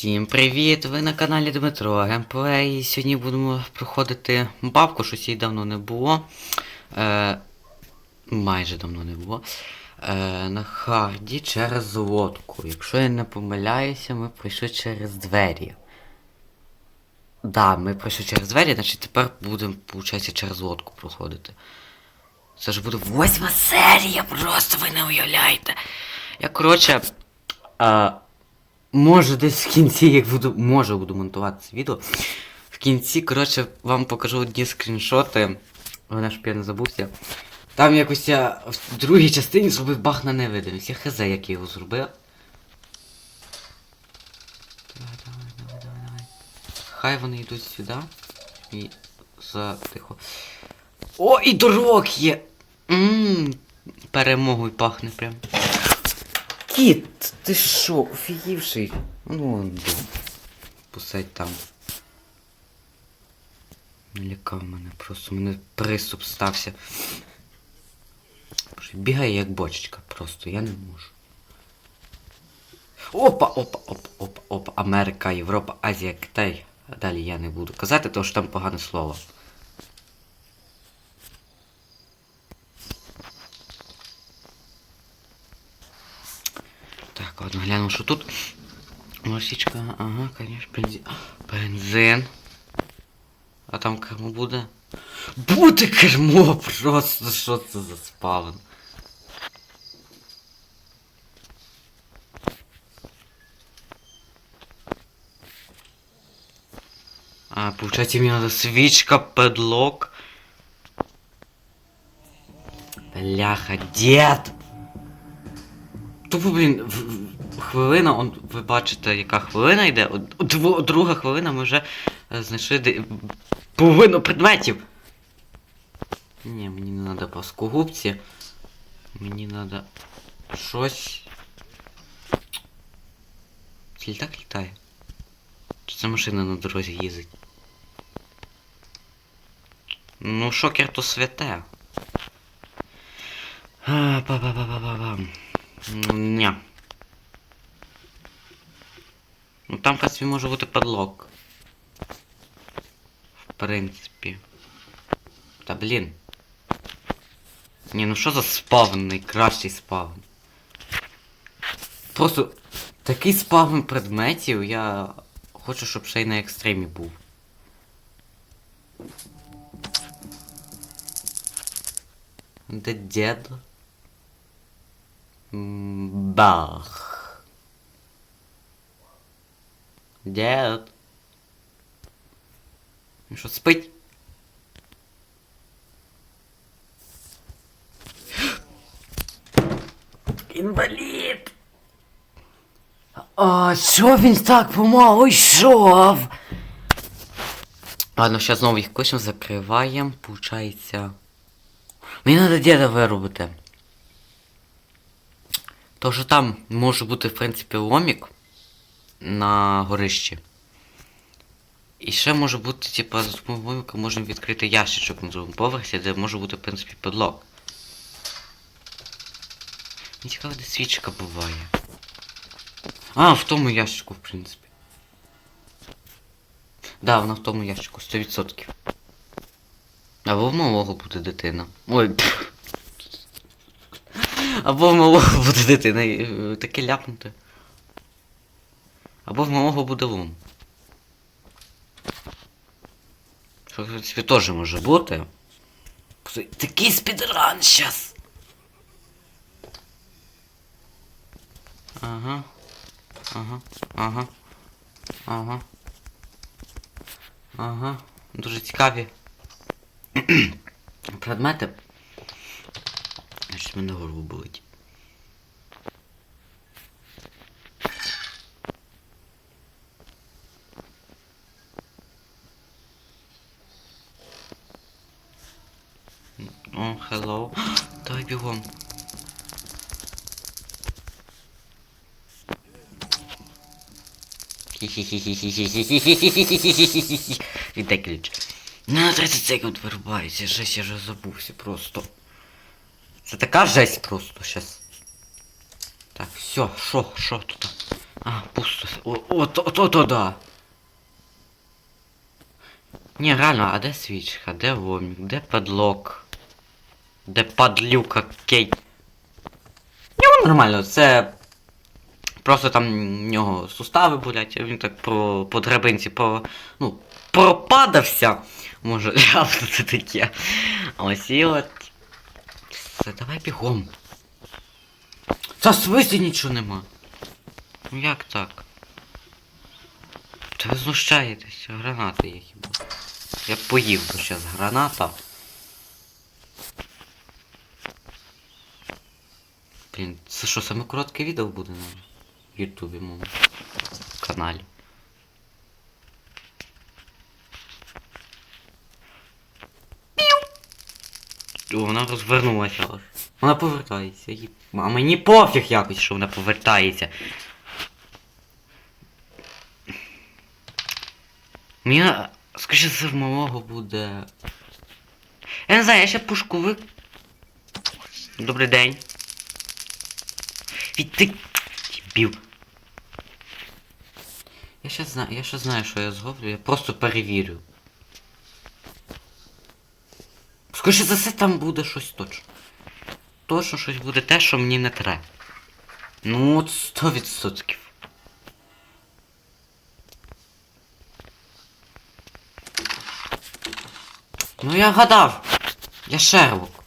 Всім привіт! Ви на каналі Дмитро Геймплей. І Сьогодні будемо проходити бабку, щось їй давно не було. Е, майже давно не було. Е, на харді через лодку. Якщо я не помиляюся, ми пройшли через двері. Да, ми пройшли через двері, значить тепер будемо, виходить, через лодку проходити. Це ж буде восьма серія, просто ви не уявляєте. Я, коротше. Е, Може десь в кінці, як буду. Може буду монтувати це відео. В кінці, коротше, вам покажу одні скріншоти. Вона ж я не забувся. Там якось я в другій частині зробив баг на невидимість. Я хз, як я його зробив. Давай, давай, давай, давай, давай. Хай вони йдуть сюди. І затихо. О, і дорог є! Ммм, перемогою пахне прям. Кіт, ти що, офігівший? Ну, он. Посадь там. Лякав мене, просто мене приступ стався. Бігає як бочечка, просто я не можу. Опа, опа, опа, опа, опа. Америка, Європа, Азія, Китай. Далі я не буду казати, тому що там погане слово. Що тут. Лосічка, ага, конечно, бензин. Бензин. А там кермо буде? Буде кермо! Просто що це за спавн? А, получается, мне надо свечка, подлог. Бляха, дед! Тупо, блін, в- в- хвилина, он, ви бачите, яка хвилина йде. Дво- друга хвилина ми вже е, знайшли де, половину предметів. Ні, мені не треба плоскогубці. Мені треба щось. Це літак літає? Чи це машина на дорозі їздить? Ну, шокер то святе. А, па-па-па-па-па-пам. Ні. Ну там, в принципі, може бути подлог. В принципі. Та блін. Ні, ну що за спавн, найкращий спавн. Просто такий спавн предметів я хочу, щоб ще й на екстремі був. Де дід? М, Бах. Дед. Він що спить? Інвалід. А, що він так помалу йшов? Ладно, зараз знову їх кличемо, закриваємо, получається. Мені треба діда виробити. То там може бути, в принципі, ломік на горищі. І ще може бути, типа, за допомогою можемо відкрити ящичок на другому поверсі, де може бути, в принципі, подлог. Мені цікаво, де свічка буває. А, в тому ящику, в принципі. Да, вона в тому ящику, 100%. Або в малого буде дитина. Ой. пф. Або в малого буде дитина. е, Таке ляпнуте. Або в малого буде. Що, в принципі, теж може бути. Такий спідран щас. Ага. Ага. Ага. Ага. Ага. Дуже цікаві. Предмети. Значить, мене горло болить. О, hello. Давай бігом. Віддай ключ. На 30 секунд вирубається, жесть, я вже забувся просто. Це така жесть просто щас. Так, все, що, що тут? А, пусто. О, от, от, от, от, да. Ні, реально, а де свічка? Де вомік? Де падлок? Де падлюка кейт? Нього нормально, це. Просто там в нього сустави болять, він так по, по драбинці по. ну, пропадався. Може, це таке. Ось і от. Все, давай бігом. Та свисі нічого нема. Ну як так? Та ви знущаєтеся, гранати є хіба. Я б поїв би зараз граната. Блін, це що, саме коротке відео буде на Ютубі моєму каналі. Вона розвернулася. аж. Вона повертається. А мені пофіг якось, що вона повертається. Мені, скажи, це в малого буде. Я не знаю, я ще пушковик. Добрий день. Ти. Дебіл. Я ще знаю, я ще знаю, що я зроблю, я просто перевірю. Скоріше за все там буде щось точно. Точно щось буде те, що мені не треба. Ну от сто відсотків. Ну я гадав. Я Шерлок.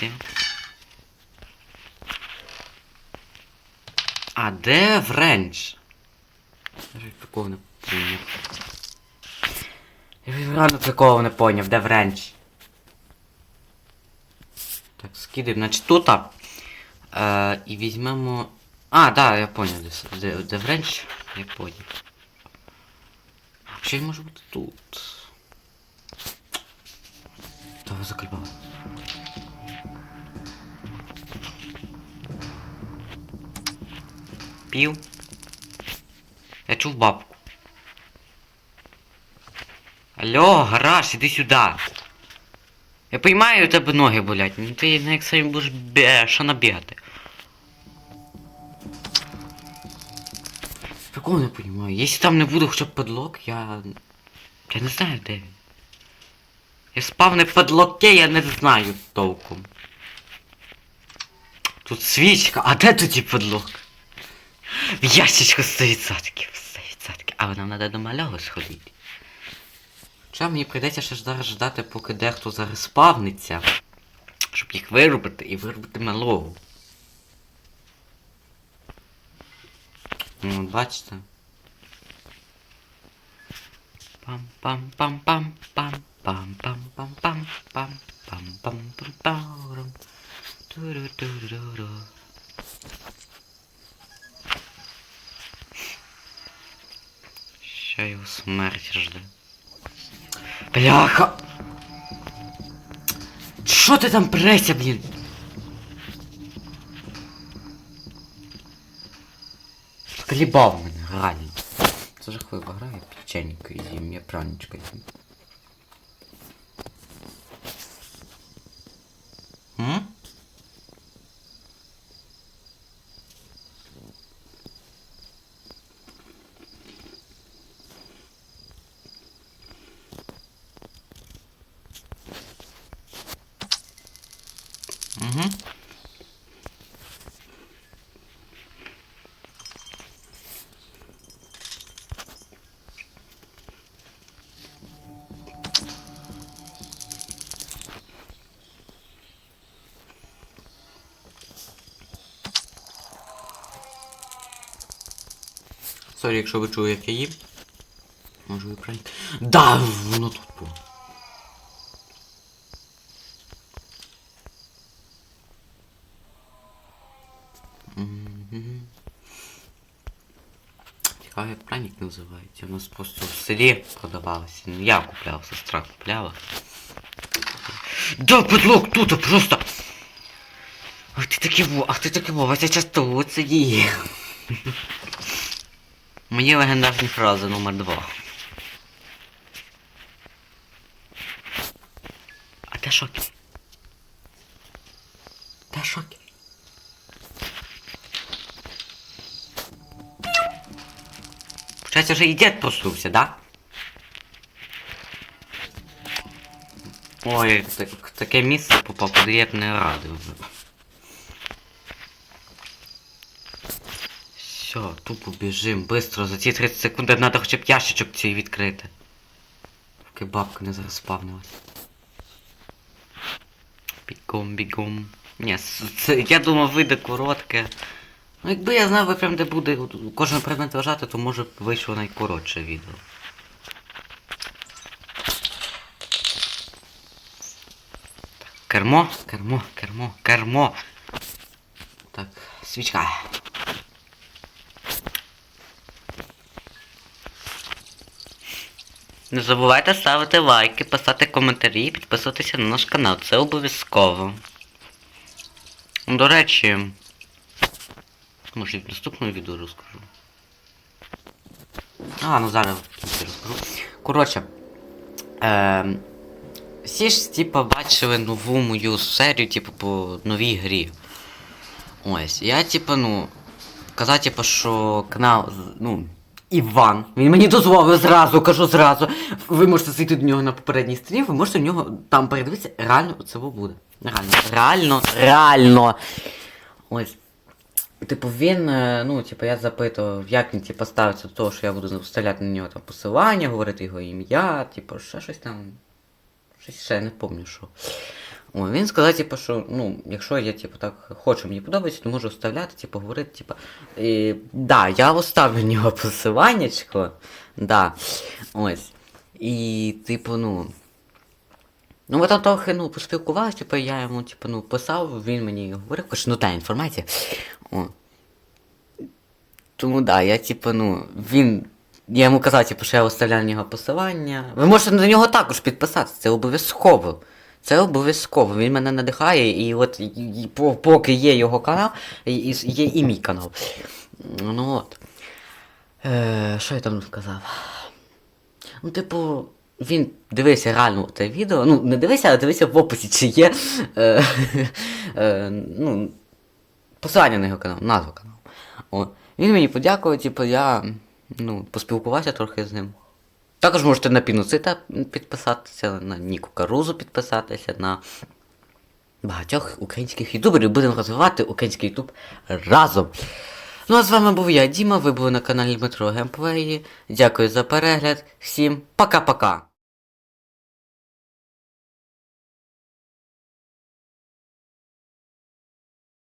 Евакуація. А де Вренч? Я такого не поняв. Я реально такого не поняв, де Вренч? Так, скидаємо, значить тут. Е, і візьмемо. А, да, я поняв, де, де, Вренч, я поняв. А Ще й може бути тут. Давай закольбали. Пів. Я чув бабку. Алло, гараж, іди сюди. Я поймаю, у тебе ноги болять. Ну ти не як самі будеш бешено бігати. Такого не понимаю. Якщо там не буде хоча б подлог, я. Я не знаю де він. Я спав не в подлоке, я не знаю толком. Тут свічка, а де тоді подлог? В ящичку 100%. 100%. Але нам треба до малого сходити. Хоча мені прийдеться ще зараз ждати, поки дехто зараз спавниться. Щоб їх виробити і виробити малого. Ну, бачите. Пам-пам-пам-пам-пам-пам-пам-пам-пам-пам-пам. Туру-туру-ру. Його смерть жде. Бляха! Що ти там преся, блін? Колебав мене, реально. Це жахливо грає печенька з'їм, я пранічка з'їм. Угу. Сорі, якщо ви чуєте її, можу випрати. Да, воно тут було. Цікаво, як праник називається. У нас просто в селі продавалося. Ну я купляв, сестра купляла. Да, подлог тут просто. Ах ти таки во, ах ти таки во, Вася часто от сиді. Мені легендарні фрази номер два. А де шокі? Де шокі? Получається, вже і дід проснувся, да? Ой, так, таке місце попав, куди я б не радив. Все, тупо біжим, быстро, за ці 30 секунд треба хоча б ящичок цей відкрити. Поки бабка не заспавнилась. Бігом, бігом. Ні, це, я думав, вийде коротке. Ну, якби я знав, би прям де буде кожен предмет вважати, то може б вийшло найкоротше відео. Кермо, кермо, кермо, кермо. Так, свічка. Не забувайте ставити лайки, писати коментарі і підписуватися на наш канал. Це обов'язково. До речі. Може і в наступному відео розкажу. А, ну зараз розкажу. Коротше. Е, всі ж типа бачили нову мою серію, типу, по новій грі. Ось. Я типа, ну. Казав, типа, що канал, ну. Іван. Він мені дозволив зразу, кажу зразу. Ви можете зайти до нього на попередній стрім, ви можете в нього там передивитися. Реально це буде. Реально. Реально, реально. Ось. Типу, він, е, ну, типу, я запитував, як він типу, ставиться до того, що я буду вставляти на нього там посилання, говорити його ім'я, типу, ще щось там. Щось ще не пам'ятаю, що. О, він сказав, типу, що, ну, якщо я, типу, так хочу, мені подобається, то можу вставляти, типу, говорити, типу. І, да, я оставлю на нього посиланнячко. Да. Ось. І, типу, ну. Ну, ми там трохи, ну, поспілкувалися, типу, я йому, типу, ну, писав, він мені говорив, каже, ну та інформація. О. Тому да, я типу, ну, він. Я йому казав, типу, що я оставляю на нього посилання. Ви можете на нього також підписатися, це обов'язково. Це обов'язково. Він мене надихає, і от і, і, поки є його канал, і, і, є і мій канал. Ну от. Е, що я там сказав? Ну, типу, він дивився реально це відео. Ну, не дивився, а дивився в описі, чи є. Е, е, ну, посилання на його канал, назва каналу. О. Він мені подякував, типу, я ну, поспілкувався трохи з ним. Також можете на Пінуцита підписатися, на Ніку Карузу підписатися, на багатьох українських ютуберів. Будемо розвивати український ютуб разом. Ну а з вами був я, Діма, ви були на каналі Дмитро Геймплеї. Дякую за перегляд. Всім пока-пока!